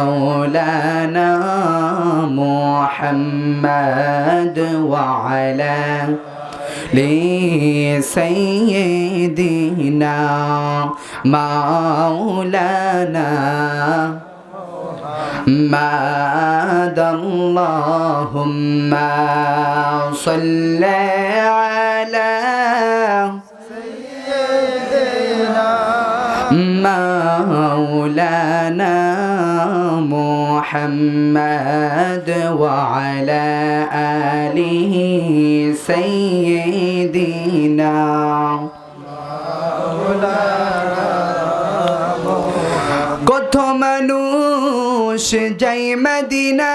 مولانا محمد وعلى لسيدنا مولانا ماد اللهم صل على مولانا محمد وعلى آله سيدنا কত মানুষ যাই মদিনায়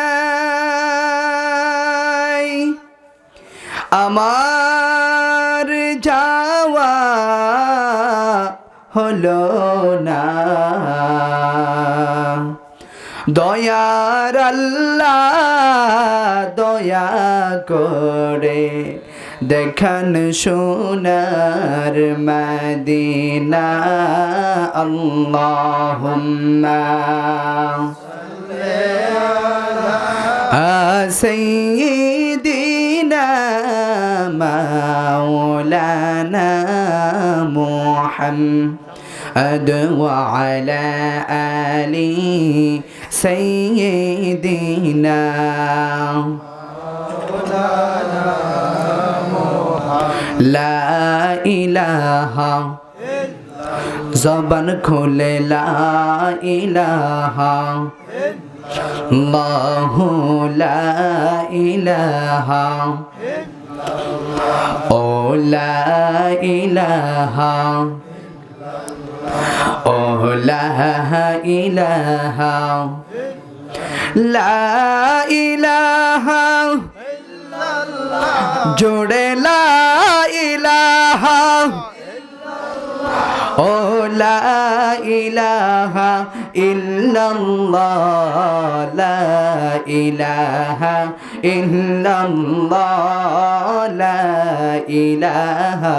আমার দয়ার আল্লাহ দয়া করে দেখান সোনার মদিনা আল্লাহুম্মা سيدنا مولانا محمد وعلى آل سيدنا لا إله জবান খুলে লা ইলাহা الله لا إله أو لا إله أو لا إله لا إله জোড়ে লা ইলাহা ও লা ইলাহা ইল্লাল্লাহ লা ইলাহা ইল্লাল্লাহ লা ইলাহা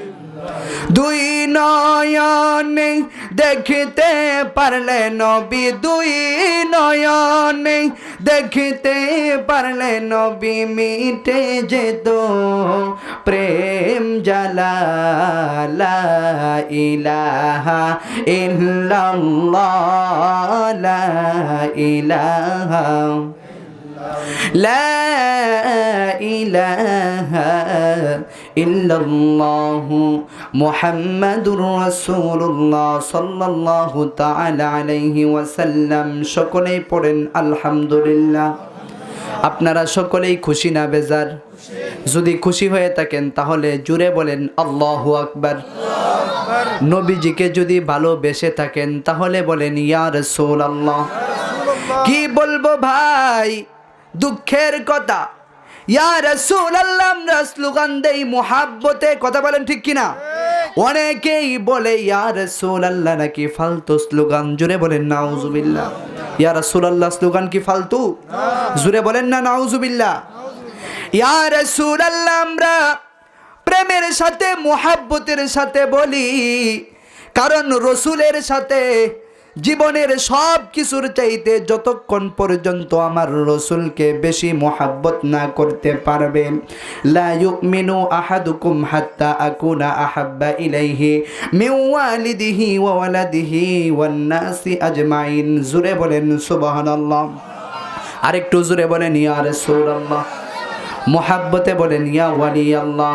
দুই নয়নে দেখতে পারলে নবী দুই নয়নে দেখতে পারলে নবী মিটে যেত প্রেম জালা লা ইলাহা ইল্লাল্লাহ লা ইলাহা لا إله ইল্লাল্লাহু মুহাম্মাদুর রাসূলুল্লাহ সাল্লাল্লাহু তাআলা আলাইহি ওয়াসাল্লাম। সকলেই পড়েন, আলহামদুলিল্লাহ। আপনারা সকলেই খুশি না বেজার? যদি খুশি হয়ে থাকেন, তাহলে জুড়ে বলেন, আল্লাহু আকবার। নবীজিকে যদি ভালোবেসে থাকেন, তাহলে বলেন, ইয়া রাসূলুল্লাহ। কি বলব ভাই? দুঃখের কথা। ইয়া রসুল আল্লাহ আমরা স্লোগান দেই মোহাব্বতে। কথা বলেন ঠিক কিনা? অনেকেই বলে ইয়া রসুল আল্লাহ নাকি ফালতু স্লোগান? জুড়ে বলেন নাউজুবিল্লাহ। ইয়া রসুল আল্লাহ স্লোগান কি ফালতু? জুড়ে বলেন না নাউজুবিল্লাহ। ইয়া রসুল আল্লাহ আমরা প্রেমের সাথে মোহাব্বতের সাথে বলি কারণ রসুলের সাথে জীবনের সব কিছুর চাইতে যতক্ষণ পর্যন্ত আমার রসুলকে বেশি মোহাব্বত না করতে পারবে, লা ইউমিনু আহাদুকুম হাত্তা আকুনা আহাব্বা ইলাইহি মিন ওয়ালিদিহি ওয়া ওয়ালাদিহি ওয়ান নাসি আজমাইন। জুরে বলেন, সুবহানাল্লাহ। আরেকটু জুরে বলেন, ইয়া রাসূলুল্লাহ। মোহাব্বতে বলেন, ইয়া ওয়ালি আল্লাহ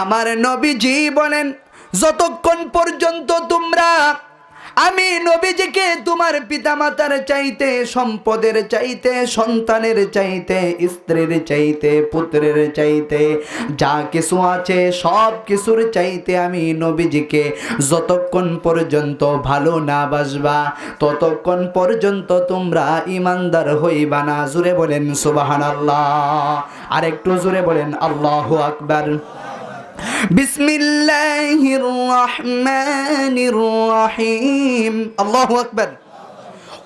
আমার নবীজি বলেন, যতক্ষণ পর্যন্ত তোমরা আমি নবীজিকে তোমার পিতামাতার চাইতে, সম্পদের চাইতে, সন্তানের চাইতে, স্ত্রীর চাইতে, পুত্রের চাইতে, যা কিছু আছে, সব কিছুর চাইতে আমি নবীজিকে যতক্ষণ পর্যন্ত ভালো না বাসবা, ততক্ষণ পর্যন্ত তোমরা ইমানদার হইবা না। জুড়ে বলেন সুবাহান আল্লাহ আর একটু জুড়ে বলেন, আল্লাহ আকবার। بسم الله الرحمن الرحيم. الله أكبر.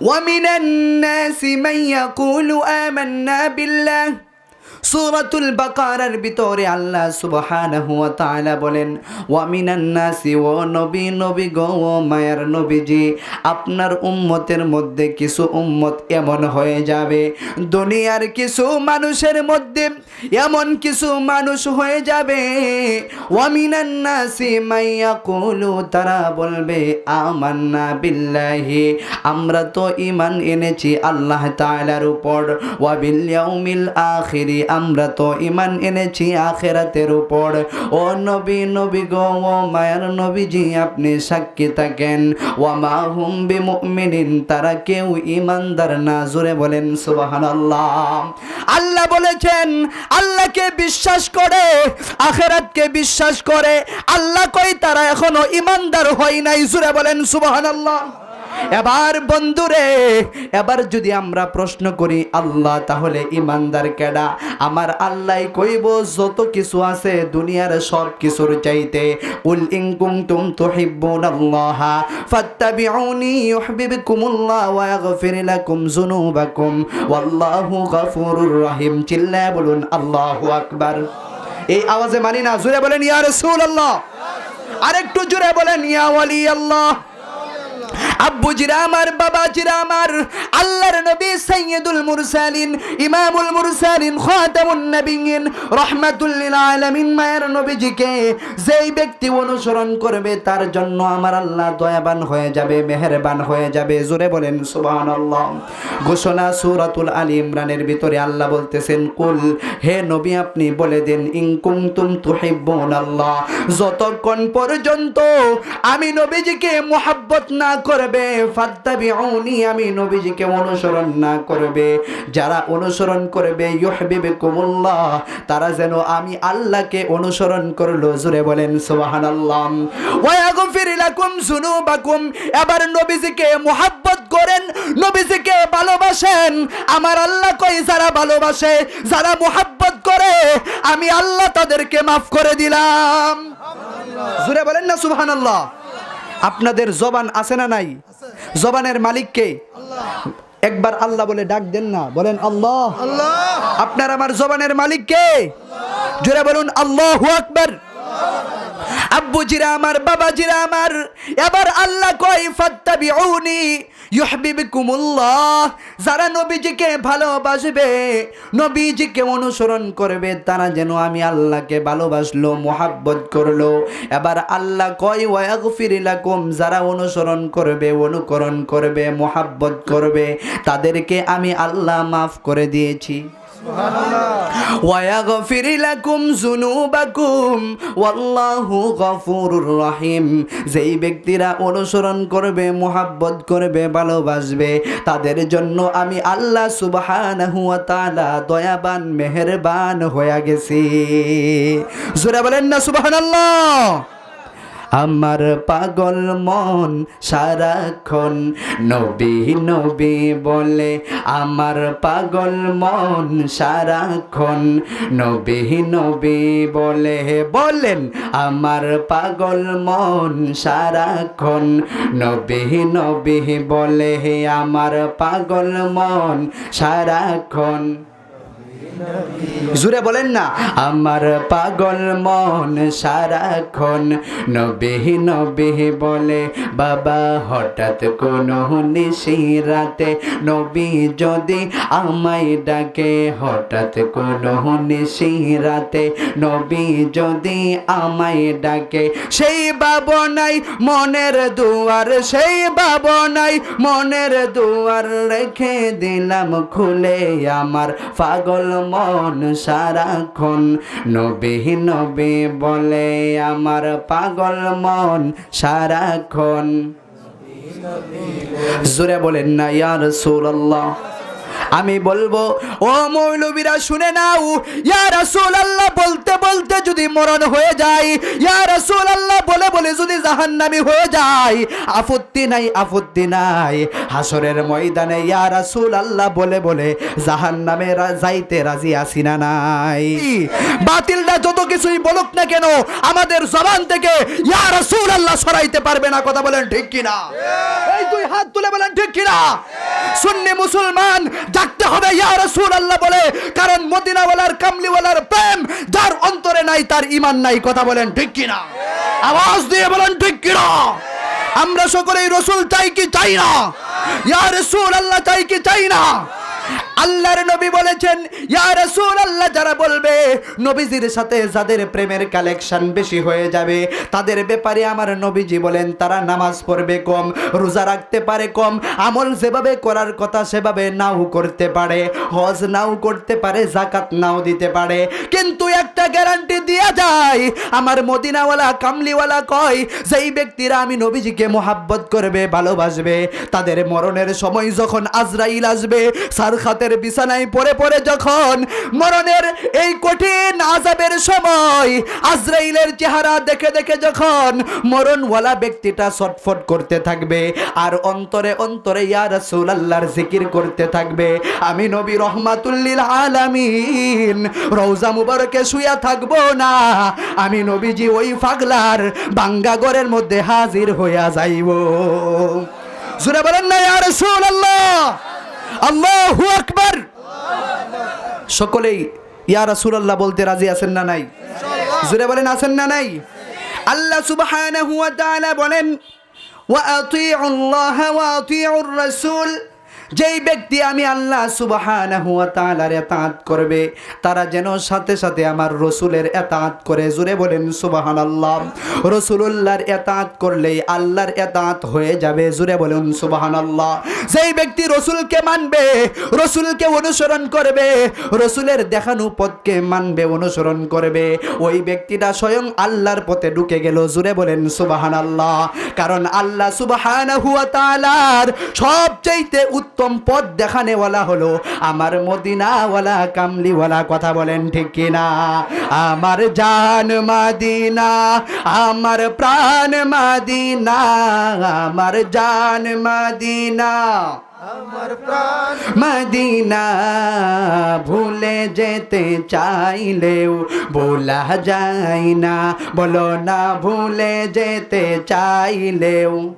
ومن الناس من يقول آمنا بالله. সূরাতুল বাকারার ভিতরে আল্লাহ সুবহানাহু ওয়া তাআলা বলেন, ওয়া মিনান নাসি, ও নবী নবী গো, ও মায়ার নবীজি, আপনার উম্মতের মধ্যে কিছু উম্মত এমন হয়ে যাবে। দুনিয়ার কিছু মানুষের মধ্যে এমন কিছু মানুষ হয়ে যাবে। ওয়া মিনান নাসি মাইয়া কুলু তারা বলবে, আমান্না বিল্লাহি, আমরা তো ইমান এনেছি আল্লাহ তাআলার উপর। ওয়া বিল ইয়াউমিল আখিরি আমরা তো ইমান এনেছি আখেরাতের উপর। ও নবী নবী গো, ও মায়ার নবীজি, আপনি সাক্ষী থাকেন। ও মা হুম বিমুমিনিন, তারা কেউ ইমানদার না, জোরে বলেন সুবহানাল্লাহ। আল্লাহ বলেছেন, আল্লাহকে বিশ্বাস করে, আখেরাতকে বিশ্বাস করে। আল্লাহ কই, তারা এখনও ইমানদার হয় নাই জুড়ে বলেন সুবহানাল্লাহ। এবার বন্ধুরে, এবার যদি আমরা প্রশ্ন করি, আল্লাহ তাহলে ইমানদার কেডা? আমার আল্লাহ কইব, যত কিছু আছে দুনিয়ার সব কিছুর চাইতে, উল ইন কুনতুম তুহিব্বুনাল্লাহ, ফাত্তাবিউনি ইউহিব্বুকুমুল্লাহ ওয়া লাকুম যুনুবাকুম, ওয়াল্লাহু রহিম। বলুন, আল্লাহু আকবার। এই আওয়াজে মানি না, জোরে বলেন, ইয়া রাসূলুল্লাহ। আরেকটু জোরে বলেন, ইয়া ওয়ালি আল্লাহ আব্বু জিরা আমার বাবা জিরা আমার আল্লাহর নবী সাইয়্যিদুল মুরসালিন, ইমামুল মুরসালিন, খাতামুন নবিয়্যিন, রাহমাতুল লিল আলামিন, মায়ের নবীজিকে যেই ব্যক্তি অনুসরণ করবে, তার জন্য আমার আল্লাহ দয়াবান হয়ে যাবে, মেহেরবান হয়ে যাবে। জোরে বলেন, সুবহানাল্লাহ। ঘোষণা সূরাতুল আলী ইমরানের ভিতরে আল্লাহ বলতেছেন, কুল, হে নবী, আপনি বলে দেন, ইন কুনতুম তুহিব্বুনাল্লাহ। যতক্ষণ পর্যন্ত আমি নবীজিকে মোহাব্বত না করবে, ফাত্তাবিউনি, আমি নবীজিকে অনুসরণ না করবে, যারা অনুসরণ করবে, ইউহিব্বুকুমুল্লাহ, তারা যেন আমি আল্লাহকে অনুসরণ করল। জুড়ে বলেন লাকুম যুনুবাকুম। এবার নবীজিকে মোহাব্বত করেন, নবীজিকে ভালোবাসেন। আমার আল্লাহ কই যারা ভালোবাসে, যারা মোহাব্বত করে, আমি আল্লাহ তাদেরকে মাফ করে দিলাম। জুড়ে বলেন না, সুবহানাল্লাহ। আপনাদের জবান আছে না নাই? জবানের মালিককে একবার আল্লাহ বলে ডাক দেন না বলেন আল্লাহ। আপনার আমার জবানের মালিককে জোরে বলুন আল্লাহ আকবার। আব্বু জিরা আমার বাবা জিরা আমার। এবার আল্লাহ কয়, ফাত্তাবিউনি ইউহিব্বুকুমুল্লাহ। যারা নবীজিকে ভালোবাসবে, নবীজিকে অনুসরণ করবে, তারা যেন আমি আল্লাহকে ভালোবাসলো, মোহাব্বত করল। এবার আল্লাহ কয়, ওয়াগফির লাকুম। যারা অনুসরণ করবে, অনুকরণ করবে, মোহাব্বত করবে, তাদেরকে আমি আল্লাহ মাফ করে দিয়েছি। ويغفر لكم ذنوبكم والله غفور رحيم যেই ব্যক্তিরা অনুসরণ করবে মোহাব্বত করবে ভালোবাসবে তাদের জন্য আমি আল্লাহ সুবহানাহু ওয়া তাআলা দয়াবান মেহেরবান হয়ে গেছি জোরে বলেন না সুবহানাল্লাহ আমার পাগল মন সারাক্ষণ নবী নবী বলে আমার পাগল মন সারাক্ষণ নবী নবী বলে বলেন আমার পাগল মন সারাক্ষণ নবী নবী বলে আমার পাগল মন সারাক্ষণ। জুড়ে বলেন না, আমার পাগল মন সারাক্ষণ নবে নবে বলে, বাবা হঠাৎ কোনো নিশি রাতে নবী যদি আমায় ডাকে, হঠাৎ কোনো নিশি রাতে নবী যদি আমায় ডাকে, সেই ভাবনাই মনের দুয়ার, সেই ভাবনাই মনের দুয়ার রেখে দিলাম খুলে আমার পাগল মন সারাক্ষণ। নবী নবী বলে আমার পাগল মন সারাক্ষণ। জোরে বলেন না ইয়ার রাসূলুল্লাহ। আমি বলব, ও মৌলবীরা শুনে নাও। ইয়া রাসূলুল্লাহ বলতে বলতে যদি মরণ হয়ে যায়, ইয়া রাসূলুল্লাহ বলে বলে যদি জাহান্নামী হয়ে যায় আপত্তি নাই আপত্তি নাই। হাসরের ময়দানে ইয়া রাসূলুল্লাহ বলে বলে জাহান্নামে যাইতে রাজি আছি না নাই। বাতিলটা যত কিছুই বলুক না কেন, আমাদের জবান থেকে ইয়া রাসূলুল্লাহ সরাইতে পারবে না। কথা বলেন ঠিক কিনা? এই দুই হাত তুলে বলেন, ঠিক কিনা? সুন্নি মুসলমান, ডাকতে হবে, ইয়া রাসূলুল্লাহ বলে। কারণ মদিনাওয়ালার, কামলিওয়ালার প্রেম যার অন্তরে নাই, তার ইমান নাই। কথা বলেন, ঠিক কিনা? আওয়াজ দিয়ে বলেন, ঠিক কিনা? আমরা সকলেই রসুল চাই কি চাই না? ইয়া রাসূল আল্লাহ চাই কি চাই না? আল্লাহর নবী বলেছেন, ইয়া রাসূল আল্লাহ যারা বলবে, নবীজির সাথে যাদের প্রেমের কালেকশন বেশি হয়ে যাবে, তাদের ব্যাপারে আমার নবীজি বলেন, তারা নামাজ পড়বে কম, রোজা রাখতে পারে কম, আমল যেভাবে করার কথা সেভাবে নাও করতে পারে, হজ নাও করতে পারে জাকাত নাও দিতে পারে। কিন্তু একটা গ্যারান্টি দেয়া যায়, আমার মদিনাওয়ালা, কামলিওয়ালা কয়, যেই ব্যক্তিরা আমি নবীজিকে মোহাব্বত করবে, ভালোবাসবে, তাদের মরণের সময় যখন আজরাইল আসবে, সারখাতের বিছানায় পড়ে পড়ে যখন মরণের এই কঠিন আজাবের সময় আজরাইলের চেহারা দেখে দেখে যখন মরণওয়ালা ব্যক্তিটা ছটফট করতে থাকবে আর অন্তরে অন্তরে ইয়া রাসূলুল্লাহর জিকির করতে থাকবে, আমি নবী রহমাতুল্লিল আলামিন, রওজা মুবারকে শুয়া থাকব না, আমি নবীজি ওই ফাগলার বাঙ্গাগরের মধ্যে হাজির হইয়া যাইব। জুড়ে বলেন না, ইয়া রাসূলুল্লাহ! আল্লাহু আকবার। সকলেই ইয়া রাসূলুল্লাহ বলতে রাজি আছেন না নাই? জুড়ে বলেন আছেন না নাই? আল্লাহ সুবহানাহু ওয়া তাআলা বলেন ওয়া আতিউল্লাহ ওয়া আতিউর রাসূল। যেই ব্যক্তি আমি আল্লাহ সুবহানাহু ওয়া তাআলার এতাত করবে, তারা যেন সাথে সাথে আমার রসুলের এতাত করে। জুড়ে বলেন, সুবহানাল্লাহ। রসুলুল্লাহর এতাত করলেই আল্লাহর এতাত হয়ে যাবে। জুড়ে বলেন, সুবহানাল্লাহ। যেই ব্যক্তি রসুলকে মানবে, রসুলকে অনুসরণ করবে, রসুলের দেখানো পথকে মানবে, অনুসরণ করবে, ওই ব্যক্তিটা স্বয়ং আল্লাহর পথে ঢুকে গেল। জুড়ে বলেন সুবাহান আল্লাহ কারণ আল্লাহ সুবহানাহু ওয়া তাআলার সবচাইতে উত্তম পথ দেখানেওয়ালা হলো আমার মদিনাওয়ালা কামলিওয়ালা কথা বলেন ঠিক কিনা? আমার জান মাদিনা আমার প্রাণ মাদিনা আমার জান মাদিনা। আমার প্রাণ মদিনা ভুলে যেতে চাইলেও বলা যায় না বলো না ভুলে যেতে চাইলেও।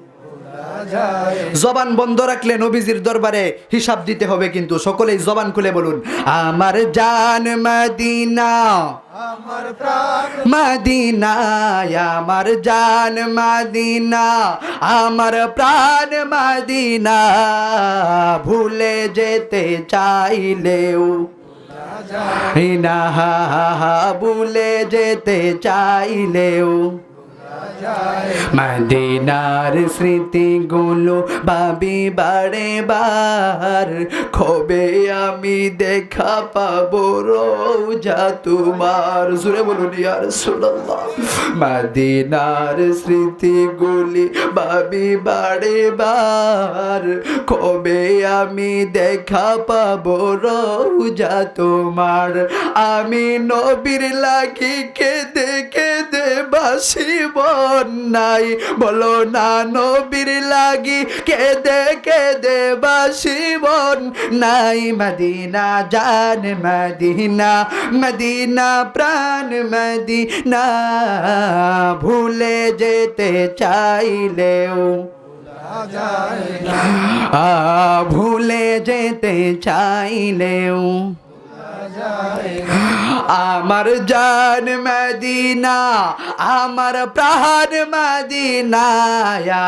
জবান বন্ধ রাখলে নবীজির দরবারে হিসাব দিতে হবে কিন্তু সকলেই জবান খুলে বলুন, আমার জান মদিনা আমার আমার জান মদিনা, আমার প্রাণ মদিনা, ভুলে যেতে চাইলেও না, ভুলে যেতে চাইলেও মদিনার স্মৃতিগুলো ভাবি বারে বার। কবে আমি দেখা পাবো রোজা তোমার? জুড়ে বলুন ইয়ার সুল্লাহ মদিনার স্মৃতিগুলি ভাবি বারে বার। কবে আমি দেখা পাবো রোজা তোমার? আমি নবীর লাগি কেঁদে কেঁদে বাসি নাই, বলো না নবীর লাগি, কেঁদে কেঁদে বাসি নাই। মদিনা জান মদিনা মদিনা প্রাণ মদিনা, ভুলে যেতে চাইলেও। ভুলে যেতে চাইলেও। আমার জান মদিনা আমার প্রাণ মদিনা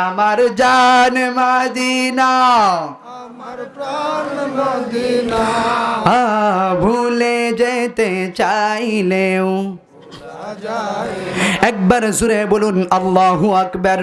আমার জান মদিনা। আমার প্রাণ মদিনা। ভুলে যেতে চাইলেও। একবার জুড়ে বলুন আল্লাহু আকবার।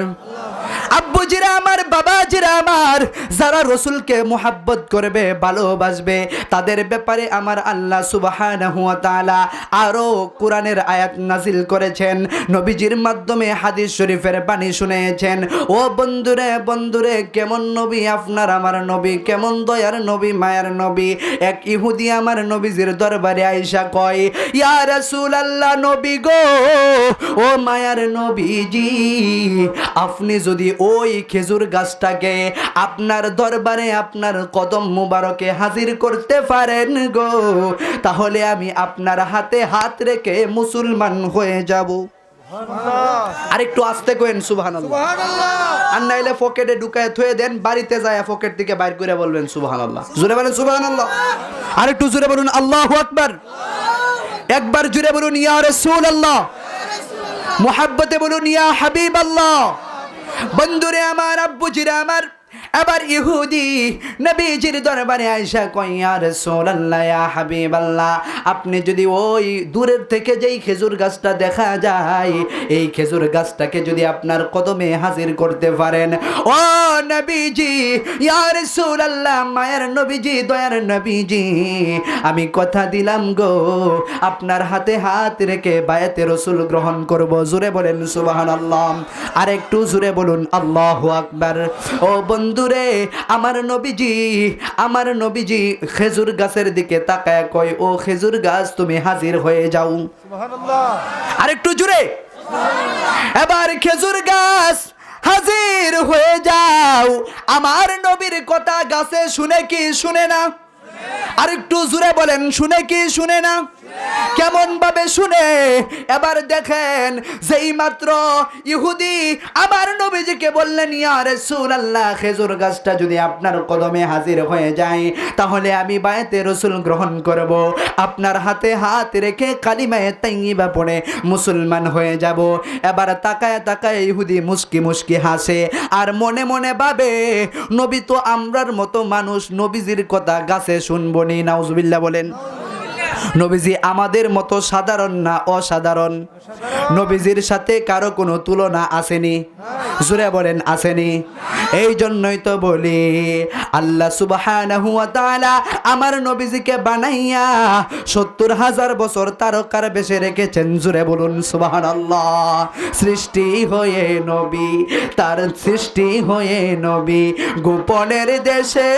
আব্বুজিরা আমার বাবাজিরা আমার। যারা রসুলকে মোহাব্বত করবে, ভালোবাসবে, তাদের ব্যাপারে আমার আল্লাহ সুবহানাহু ওয়া তাআলা আরও কোরআনের আয়াত নাজিল করেছেন, নবীজির মাধ্যমে হাদিস শরীফের বাণী শুনেছেন। ও বন্ধুরে বন্ধুরে, কেমন নবী আপনার? আমার নবী কেমন দয়ার নবী, মায়ার নবী? এক ইহুদি আমার নবীজির দরবারে আইসা কয়, ইয়া রাসূলুল্লাহ, নবী গো, ও মায়ার নবীজি, আপনি যদি ওই খেজুর গাছটাকে আপনার দরবারে আপনার কদম মুবারকে হাজির করতে পারেন গো। তাহলে আমি আপনার হাতে হাত রেখে মুসলমান হয়ে যাব। আর একটু আস্তে কোয়েন সুবহানাল্লাহ। আর নাইলে পকেটে ঢুকায় থুয়ে দেন বাড়িতে যায় পকেট থেকে বাইর করে বলবেন সুবহানাল্লাহ। জোরে বলেন সুবহানাল্লাহ। আর একটু জোরে বলুন আল্লাহু আকবার। একবার জুড়ে বলুন ইয়া রাসূলুল্লাহ। মোহাব্বতে বলুন ইয়া হাবিব আল্লাহ বন্ধুরে আমার আব্বুজিরা আমার আবার ইহুদি নবীজির দরবারে আয়সা কই ইয়া রাসূলুল্লাহ, ইয়া হাবিবাল্লাহ, আপনি যদি ওই দূরের থেকে যেই খেজুর গাছটা দেখা যায়, এই খেজুর গাছটাকে যদি আপনার কদমে হাজির করতে পারেন, ও নবীজি, ইয়া রাসূলুল্লাহ, মায়ের নবীজি, দয়ার নবীজি, আমি কথা দিলাম গো, আপনার হাতে হাত রেখে বায়াতে রসুল গ্রহণ করব জুড়ে বলেন সুবহানাল্লাহ আর একটু জুড়ে বলুন, আল্লাহু আকবার, ও বন্ধুরে আমার নবীজি আমার নবীজি খেজুর গাছের দিকে তাকায় কয় ও খেজুর গাছ তুমি হাজির হয়ে যাও। আর একটু জুড়ে এবার খেজুর গাছ হাজির হয়ে যাও। আমার নবীর কথা গাছে শুনে কি শুনে না? আর একটু জুড়ে বলেন শুনে কি শুনে না? কেমন ভাবে শুনে এবার দেখেন, যেই মাত্র ইহুদি আমার নবীজিকে বললেন, ইয়া রাসূলুল্লাহ, খেজুর গাছটা যদি আপনার কদমে হাজির হয়ে যায়, তাহলে আমি বায়াতে রসুল গ্রহণ করব। আপনার হাতে হাত রেখে কালিমায়ে তাইয়্যিবা পড়ে মুসলমান হয়ে যাব। এবার তাকায় তাকায় ইহুদি মুস্কি মুস্কি হাসে, আর মনে মনে ভাবে, নবী তো আমরার মতো মানুষ, নবীজির কথা গাছে শুনব নি। নাউজুবিল্লাহ বলেন। নবীজি আমাদের মতো সাধারণ না অসাধারণ? নবীজির সাথে কারও কোনো তুলনা আসেনি। জুড়ে বলেন, আসেনি। এই জন্যই তো বলি, আল্লাহ তাআলা আমার নবীজিকে বানাইয়া সত্তর হাজার বছর তারকার বেশে রেখেছেন। জুড়ে বলুন, সুবহানাল্লাহ। সৃষ্টি হয়ে নবী, তার সৃষ্টি হয়ে নবী গোপনের দেশে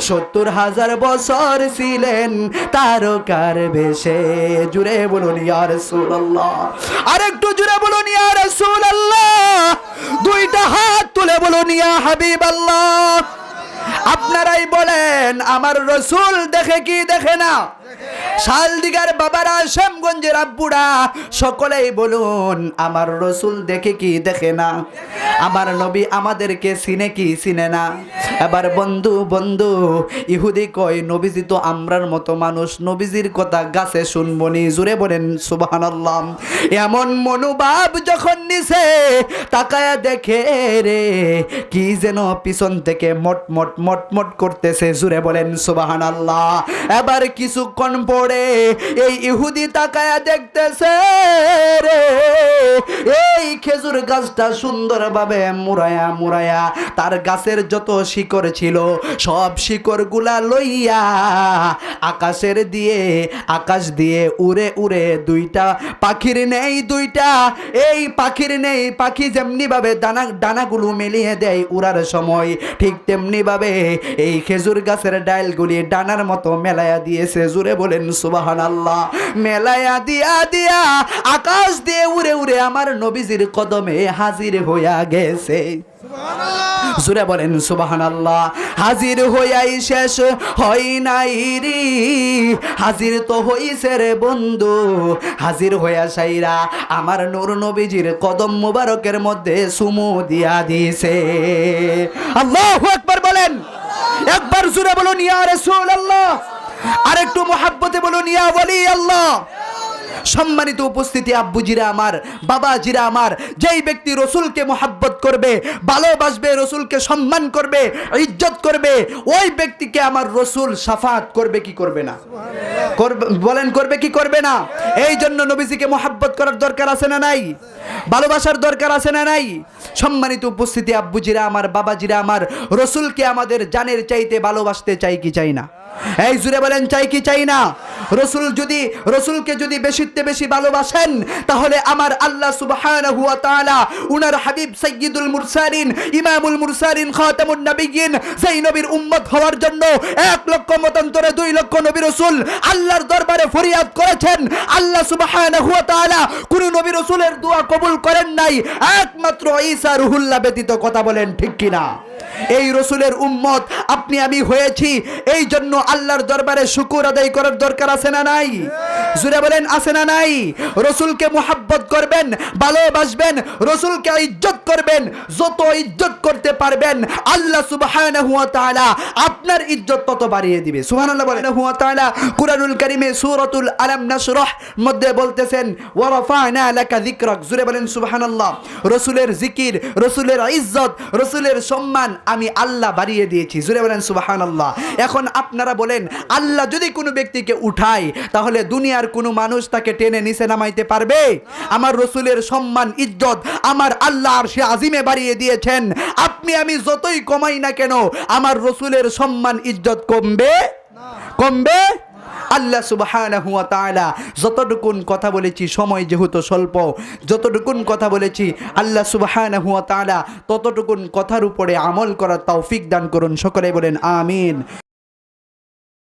সত্তর হাজার বছর ছিলেন তারকার বেশে। জুড়ে বলুন ইয়া রাসূলুল্লাহ। আরেকটু জুড়ে বলুন, ইয়া রাসূলুল্লাহ। দুইটা হাত তুলে বলুন, ইয়া হাবিবাল্লাহ। আপনারাই বলেন, আমার রসুল দেখে কি দেখে না? শালদিগার বাবারা, শ্যামগঞ্জের আব্বুরা, সকলেই বলুন, আমার রসুল দেখে কি দেখে না? আমার নবী আমাদেরকে চিনে কি চিনে না? এবার বন্ধু বন্ধু, ইহুদি কয়, নবীজি তো আমরার মতো মানুষ, নবীজির কথা গাছে শুনবনি জুড়ে বলেন, সুবহানাল্লাহ। এমন মনোভাব যখন নিছে, তাকায়া দেখে রে, কি যেন পিছন থেকে মট মট মট মট করতেছে জুড়ে বলেন, সুবহানাল্লাহ। এবার কিছুক্ষণ পরে এই ইহুদি তাকায়া দেখতেছে রে। এই খেজুর গাছটা সুন্দরভাবে মুড়ায়া মুড়ায়া তার গাছের যত শিকড় ছিল, সব শিকড়গুলা লইয়া আকাশের দিয়ে, আকাশ দিয়ে উড়ে উড়ে দুইটা পাখির নেই দুইটা। এই পাখির নেই, পাখি যেমনি ভাবে দানা ডানাগুলো মেলিয়ে দেয় উড়ার সময়, ঠিক তেমনি ভাবে এই খেজুর গাছের ডালগুলি ডানার মতো মেলায়া দিয়েছে। জুড়ে বলেন সুবাহান আল্লাহ মেলায়া দিয়া দিয়া আকাশ দিয়ে উড়ে উড়ে আমার নবীজির কদমে হাজির হইয়া গেছে। জুড়ে বলেন সুবাহান আল্লাহ হাজির হইয়াই শেষ হই নাই রে। হাজির তো হইছে রে বন্ধু। হাজির হইয়া সাইরা আমার নূর নবীজির কদম মুবারকের মধ্যে সুমু দিয়া দিছে আল্লাহু আকবার বলেন। একবার জুড়ে বলুন ইয়া রাসূলুল্লাহ। আরেকটু মোহাব্বতে বলুন, ইয়া ওয়ালি আল্লাহ। সম্মানিত উপস্থিতি, আব্বুজিরা আমার, বাবাজিরা আমার, যেই ব্যক্তি রসুলকে মোহাব্বত করবে, ভালোবাসবে, রসুলকে সম্মান করবে, ইজ্জত করবে, ওই ব্যক্তিকে আমার রসুল সাফাত করবে কি করবে না? বলেন, করবে কি করবে না? এই জন্য নবীজিকে মোহাব্বত করার দরকার আছে না নাই? ভালোবাসার দরকার আছে না নাই? সম্মানিত উপস্থিতি, আব্বুজিরা আমার, বাবাজিরা আমার, রসুলকে আমাদের জানের চাইতে ভালোবাসতে চাই কি চাই না? এই জুড়ে বলেন, চাই কি চাই না? রসুল যদি, রসুলকে যদি বেশিতে বেশি ভালোবাসেন, তাহলে আমার আল্লাহ সুবহানাহু ওয়া তাআলা, উনার হাবিব ইমামুল খাতামুন সেই নবীর উম্মত হওয়ার জন্য এক লক্ষ মতান্তরে দুই লক্ষ নবী রসুল আল্লাহর দরবারে ফরিয়াদ করেছেন। আল্লাহ সুবহানাহু ওয়া তাআলা কোন নবী রসুলের দোয়া কবুল করেন নাই। একমাত্র ঈসা রুহুল্লাহ ব্যতীত কথা বলেন ঠিক কিনা? এই রসুলের উম্মত, আপনি আমি হয়েছি। এই জন্য আল্লাহর দরবারে শুকুর আদায় করার দরকার আছে না নাই? জুড়ে বলেন, আছে না নাই? রসুলকে মোহাব্বত করবেন, ভালোবাসবেন, রসুলকে ইজ্জত করবেন, যত ইজ্জত করতে পারবেন, আল্লাহ সুবহানাহু ওয়া তাআলা আপনার ইজ্জত তত বাড়িয়ে দিবে। সুবহানাল্লাহ বলেন হুয়া তাআলা কুরআনুল কারীমে সূরাতুল আলাম নাশরাহ মধ্যে বলতেছেন, ওয়া রাফা'না লাকা যিকরাক। জুড়ে বলেন, সুবহানাল্লাহ। রসুলের জিকির, রসুলের ইজ্জত, রসুলের সম্মান আমি আল্লাহ বাড়িয়ে দিয়েছি। জুড়ে বলেন সুবাহান আল্লাহ এখন আপনারা বলেন, আল্লাহ যদি কোনো ব্যক্তিকে উঠায়, তাহলে দুনিয়ার কোনো মানুষ তাকে টেনে নিচে নামাইতে পারবে? আমার রসুলের সম্মান, ইজ্জত, আমার আল্লাহ আর সে আজিমে বাড়িয়ে দিয়েছেন। আপনি, আমি যতই কমাই না কেন, আমার রসুলের সম্মান, ইজ্জত কমবে? কমবে? আল্লাহ সুবাহান হুয়া তালা যতটুকুন কথা বলেছি, সময় যেহেতু স্বল্প, যতটুকুন কথা বলেছি, আল্লাহ সুবাহান হুয়া তালা ততটুকুন কথার উপরে আমল করার তৌফিক দান করুন। সকলে বলেন, আমিন।